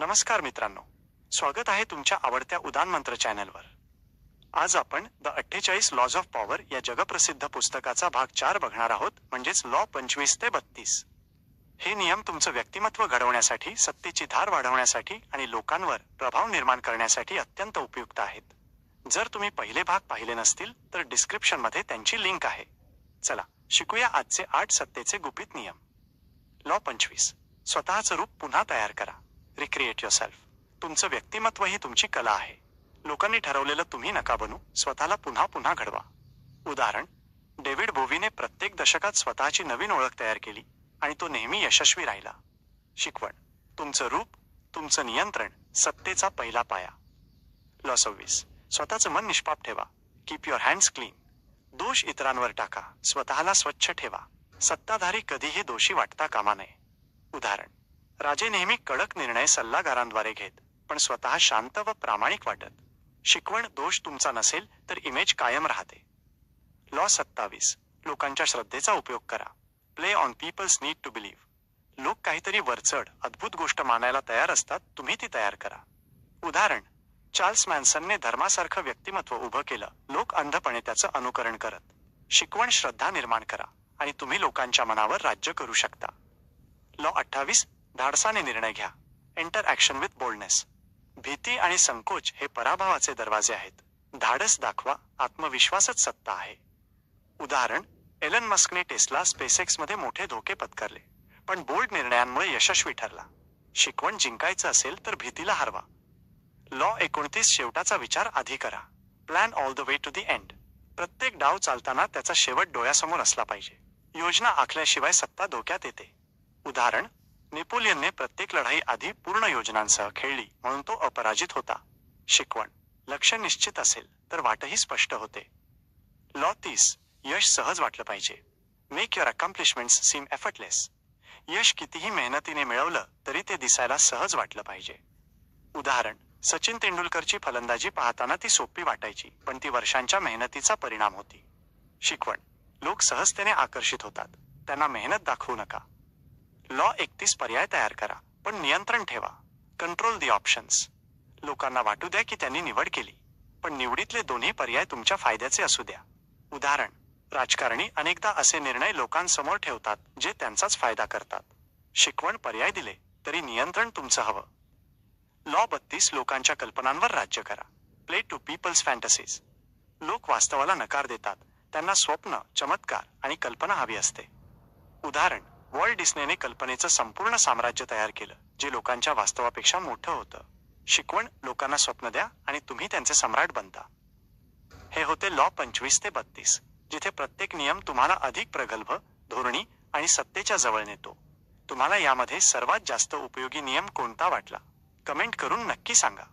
नमस्कार मित्रांनो. स्वागत आहे तुमच्या आवडत्या उदान मंत्र चॅनलवर. आज आपण द अठ्ठेचाळीस लॉज ऑफ पॉवर या जगप्रसिद्ध पुस्तकाचा भाग चार बघणार आहोत म्हणजेच लॉ पंचवीस ते बत्तीस. हे नियम तुमचं व्यक्तिमत्व घडवण्यासाठी सत्तेची धार वाढवण्यासाठी आणि लोकांवर प्रभाव निर्माण करण्यासाठी अत्यंत उपयुक्त आहेत. जर तुम्ही पहिले भाग पाहिले नसतील तर डिस्क्रिप्शनमध्ये त्यांची लिंक आहे. चला शिकूया आजचे आठ सत्तेचे गुपित नियम. लॉ पंचवीस. स्वतःचं रूप पुन्हा तयार करा. रिक्रिएट युअर सेल्फ तुमचं व्यक्तिमत्व ही तुमची कला आहे. लोकांनी ठरवलेलं तुम्ही नका बनू. स्वतःला पुन्हा पुन्हा घडवा. उदाहरण डेव्हिड बोवीने प्रत्येक दशकात स्वतःची नवीन ओळख तयार केली आणि तो नेहमी यशस्वी राहिला. शिकवण तुमचं रूप तुमचं नियंत्रण सत्तेचा पहिला पाया. लॉ सव्वीस स्वतःचं मन निष्पाप ठेवा. कीप युअर हँड्स क्लीन दोष इतरांवर टाका. स्वतःला स्वच्छ ठेवा. सत्ताधारी कधीही दोषी वाटता कामा नये. उदाहरण राजे नेहमी कडक निर्णय सल्लागारांद्वारे घेत पण स्वतः शांत व प्रामाणिक वाटत. शिकवण दोष तुमचा नसेल तर इमेज कायम राहते. लॉ सत्तावीस. लोकांच्या श्रद्धेचा उपयोग करा. Play on people's need to believe लोक काहीतरी वरचढ अद्भुत गोष्ट मानायला तयार असतात तुम्ही ती तयार करा. उदाहरण चार्ल्स मॅन्सनने धर्मासारखं व्यक्तिमत्व उभं केलं लोक अंधपणे त्याचं अनुकरण करत. शिकवण श्रद्धा निर्माण करा आणि तुम्ही लोकांच्या मनावर राज्य करू शकता. लॉ अठ्ठावीस. धाडसाने निर्णय घ्या. एंटर ॲक्शन विथ बोल्डनेस भीती आणि संकोच हे पराभवाचे दरवाजे आहेत. धाडस दाखवा आत्मविश्वासच सत्ता आहे. उदाहरण एलन मस्कने टेस्ला स्पेसेक्समध्ये मोठे धोके पत्करले पण बोल्ड निर्णयांमुळे यशस्वी ठरला. शिकवण जिंकायचं असेल तर भीतीला हरवा. लॉ एकोणतीस शेवटाचा विचार आधी करा. Plan all the way to the end प्रत्येक डाव चालताना त्याचा शेवट डोळ्यासमोर असला पाहिजे. योजना आखल्याशिवाय सत्ता धोक्यात येते. उदाहरण नेपोलियनने प्रत्येक लढाई आधी पूर्ण योजनांसह खेळली म्हणून तो अपराजित होता. शिकवण. लक्ष निश्चित असेल तर वाटही स्पष्ट होते. लॉ तीस. यश सहज वाटलं पाहिजे. Make your accomplishment seem effortless यश कितीही मेहनतीने मिळवलं तरी ते दिसायला सहज वाटलं पाहिजे. उदाहरण. सचिन तेंडुलकरची फलंदाजी पाहताना ती सोपी वाटायची पण ती वर्षांच्या मेहनतीचा परिणाम होती. शिकवण. लोक सहजतेने आकर्षित होतात. त्यांना मेहनत दाखवू नका. लॉ एकतीस पर्याय तयार करा पण नियंत्रण ठेवा. कंट्रोल दी ऑप्शन्स लोकांना वाटू द्या की त्यांनी निवड केली पण निवडीतले दोन्ही पर्याय तुमच्या फायद्याचे असू द्या. उदाहरण राजकारणी अनेकदा असे निर्णय लोकांसमोर ठेवतात जे त्यांचाच फायदा करतात. शिकवण पर्याय दिले तरी नियंत्रण तुमचं हवं. लॉ बत्तीस लोकांच्या कल्पनांवर राज्य करा. प्ले टू पीपल्स फॅन्टसीज लोक वास्तवाला नकार देतात त्यांना स्वप्न चमत्कार आणि कल्पना हवी असते. उदाहरण वॉल्ट डिस्नेने कल्पनेचं संपूर्ण साम्राज्य तयार केलं जे लोकांच्या वास्तवापेक्षा मोठं होतं. शिकवण लोकांना स्वप्न द्या आणि तुम्ही त्यांचे सम्राट बनता. हे होते लॉ पंचवीस ते बत्तीस जिथे प्रत्येक नियम तुम्हाला अधिक प्रगल्भ धोरणी आणि सत्तेच्या जवळ नेतो. तुम्हाला यामध्ये सर्वात जास्त उपयोगी नियम कोणता वाटला? कमेंट करून नक्की सांगा.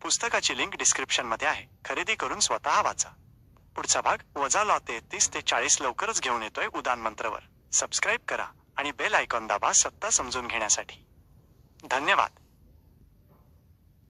पुस्तकाची लिंक डिस्क्रिप्शनमध्ये आहे. खरेदी करून स्वतः वाचा. पुढचा भाग वजा लॉ तेहतीस ते चाळीस लवकरच घेऊन येतोय उदान मंत्रवर. सबस्क्राईब करा. आणि बेल आयकॉन दाबा सत्ता समजून घेण्यासाठी. धन्यवाद.